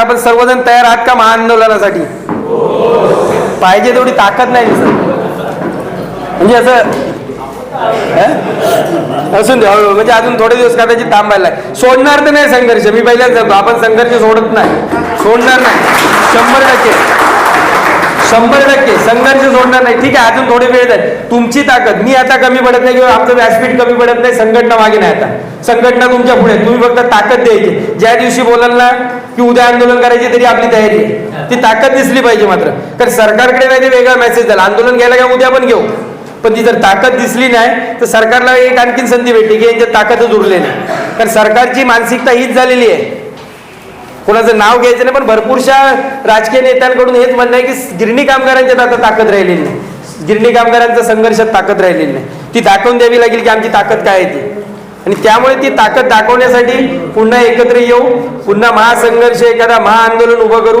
आपण सर्वजण तयार आहात का महाआंदोलनासाठी पाहिजे तेवढी ताकद नाही म्हणजे असं असून हळूहळू. म्हणजे अजून थोडे दिवस कदाचित थांबायला सोडणार तर नाही संघर्ष. मी पहिल्याच सांगतो आपण संघर्ष सोडत नाही. सोडणार नाही. शंभर टक्के. शंभर टक्के. संघर्ष सोडणार नाही. ठीक आहे अजून थोडे वेळ आहे तुमची ताकद. मी आता कमी पडत नाही किंवा आमचं व्यासपीठ कमी पडत नाही संघटना मागे नाही आता. संघटना तुमच्यापुढे तुम्ही फक्त ताकद द्यायची. ज्या दिवशी बोलाल ना की उद्या आंदोलन करायची तरी आपली तयारी आहे. ती ताकद दिसली पाहिजे मात्र. कारण सरकारकडे नाही ते वेगळा मेसेज झाला. आंदोलन घ्यायला का उद्या पण घेऊ. पण ती जर ताकद दिसली नाही तर सरकारला एक आणखीन संधी भेटली की यांच्यात ताकदच उरले नाही. कारण सरकारची मानसिकता हीच झालेली आहे. कोणाचं नाव घ्यायचं नाही पण भरपूरशा राजकीय नेत्यांकडून हेच म्हणणं आहे की गिरणी कामगारांच्यात आता ताकद राहिलेली नाही. गिरणी कामगारांच्या संघर्षात ताकद राहिलेली नाही. ती दाखवून द्यावी लागेल की आमची ताकद काय आहे ती. आणि त्यामुळे ती ताकद दाखवण्यासाठी पुन्हा एकत्र येऊ पुन्हा महासंघर्ष एखादा महाआंदोलन उभं करू.